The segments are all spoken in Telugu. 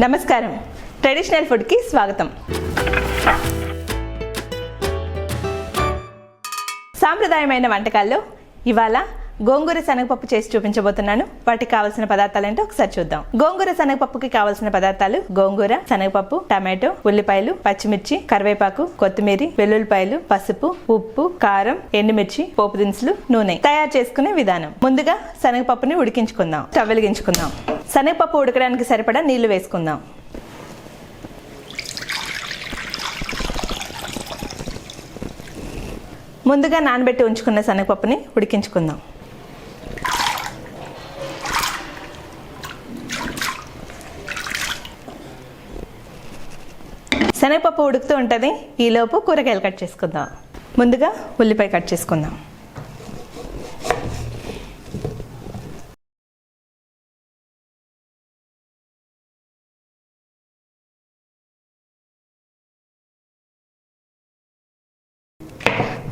నమస్కారం. ట్రెడిషనల్ ఫుడ్కి స్వాగతం. సాంప్రదాయమైన వంటకాల్లో ఇవాళ గోంగూర శనగపప్పు చేసి చూపించబోతున్నాను. వాటికి కావాల్సిన పదార్థాలు ఏంటో ఒకసారి చూద్దాం. గోంగూర శనగపప్పుకి కావాల్సిన పదార్థాలు గోంగూర శనగపప్పు టమాటో ఉల్లిపాయలు పచ్చిమిర్చి కరివేపాకు కొత్తిమీర వెల్లుల్లిపాయలు పసుపు ఉప్పు కారం ఎండుమిర్చి పోపు దినుసులు నూనె తయారు చేసుకునే విధానం. ముందుగా శనగపప్పుని ఉడికించుకుందాం. స్టవ్ వెలిగించుకుందాం. శనగపప్పు ఉడకడానికి సరిపడా నీళ్ళు వేసుకుందాం. ముందుగా నానబెట్టి ఉంచుకున్న శనగపప్పుని ఉడికించుకుందాం. శనగపప్పు ఉడుకుతూ ఉంటుంది. ఈలోపు కూరగాయలు కట్ చేసుకుందాం. ముందుగా ఉల్లిపాయ కట్ చేసుకుందాం.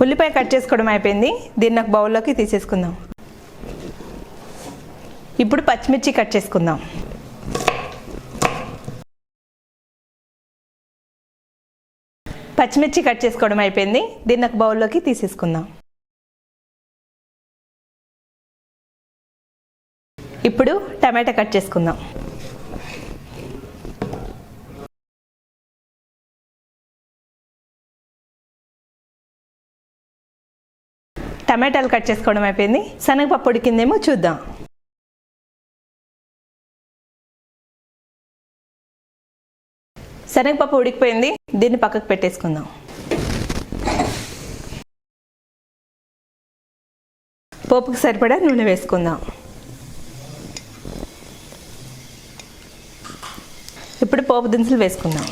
ఉల్లిపాయ కట్ చేసుకోవడం అయిపోయింది. దీన్ని ఒక బౌల్లోకి తీసేసుకుందాం. ఇప్పుడు పచ్చిమిర్చి కట్ చేసుకుందాం. పచ్చిమిర్చి కట్ చేసుకోవడం అయిపోయింది. దీన్ని ఒక బౌల్లోకి తీసేసుకుందాం. ఇప్పుడు టమాటా కట్ చేసుకుందాం. టమాటాలు కట్ చేసుకోవడం అయిపోయింది. శనగపప్పు ఉడికిందేమో చూద్దాం. శనగపప్పు ఉడికిపోయింది. దీన్ని పక్కకు పెట్టేసుకుందాం. పోపుకి సరిపడా నూనె వేసుకుందాం. ఇప్పుడు పోపు దినుసులు వేసుకుందాం.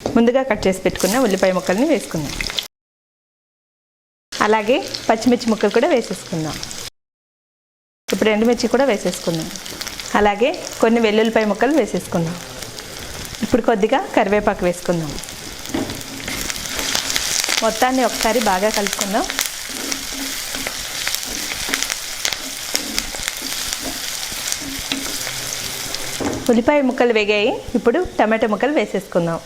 ముందుగా కట్ చేసి పెట్టుకున్న ఉల్లిపాయ ముక్కల్ని వేసుకుందాం. అలాగే పచ్చిమిర్చి ముక్కలు కూడా వేసేసుకుందాం. ఇప్పుడు ఎండుమిర్చి కూడా వేసేసుకుందాం. అలాగే కొన్ని వెల్లుల్లిపాయ ముక్కలు వేసేసుకుందాం. ఇప్పుడు కొద్దిగా కరివేపాకు వేసుకుందాం. మొత్తాన్ని ఒకసారి బాగా కలుపుకుందాం. ఉల్లిపాయ ముక్కలు వేగాయి. ఇప్పుడు టమాటో ముక్కలు వేసేసుకుందాం.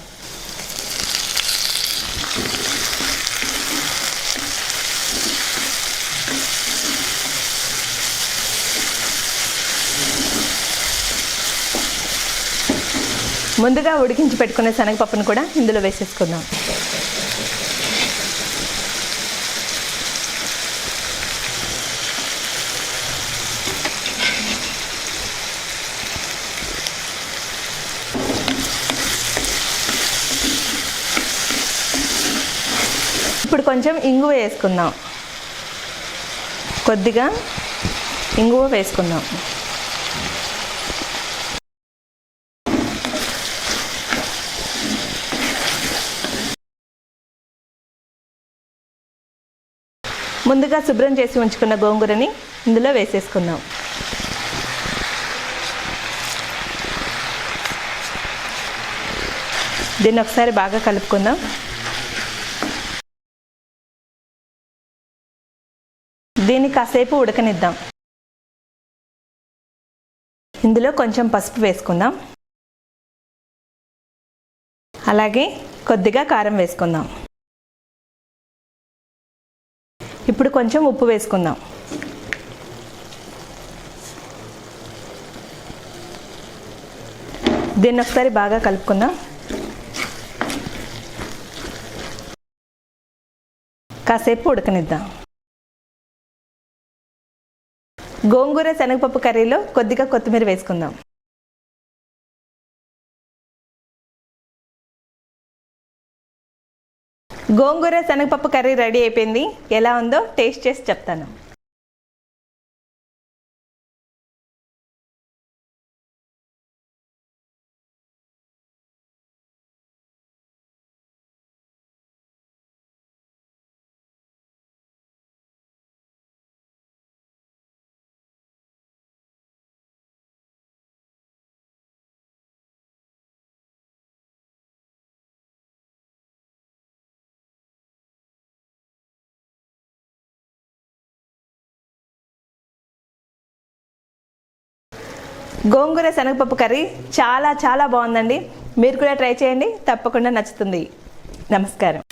ముందుగా ఉడికించి పెట్టుకున్న శనగపప్పును కూడా ఇందులో వేసేసుకుందాం. ఇప్పుడు కొంచెం ఇంగువ వేసుకుందాం. కొద్దిగా ఇంగువ వేసుకుందాం. ముందుగా శుభ్రం చేసి ఉంచుకున్న గోంగూరని ఇందులో వేసేసుకుందాం. దీన్ని ఒకసారి బాగా కలుపుకుందాం. దీన్ని కాసేపు ఉడకనిద్దాం. ఇందులో కొంచెం పసుపు వేసుకుందాం. అలాగే కొద్దిగా కారం వేసుకుందాం. ఇప్పుడు కొంచెం ఉప్పు వేసుకుందాం. దీన్ని ఒకసారి బాగా కలుపుకుందాం. కాసేపు ఉడకనిద్దాం. గోంగూర శనగపప్పు కర్రీలో కొద్దిగా కొత్తిమీర వేసుకుందాం. గోంగూర శనగపప్పు కర్రీ రెడీ అయిపోయింది. ఎలా ఉందో టేస్ట్ చేసి చెప్తాను. గోంగూర శనగపప్పు కర్రీ చాలా చాలా బాగుందండి. మీరు కూడా ట్రై చేయండి. తప్పకుండా నచ్చుతుంది. నమస్కారం.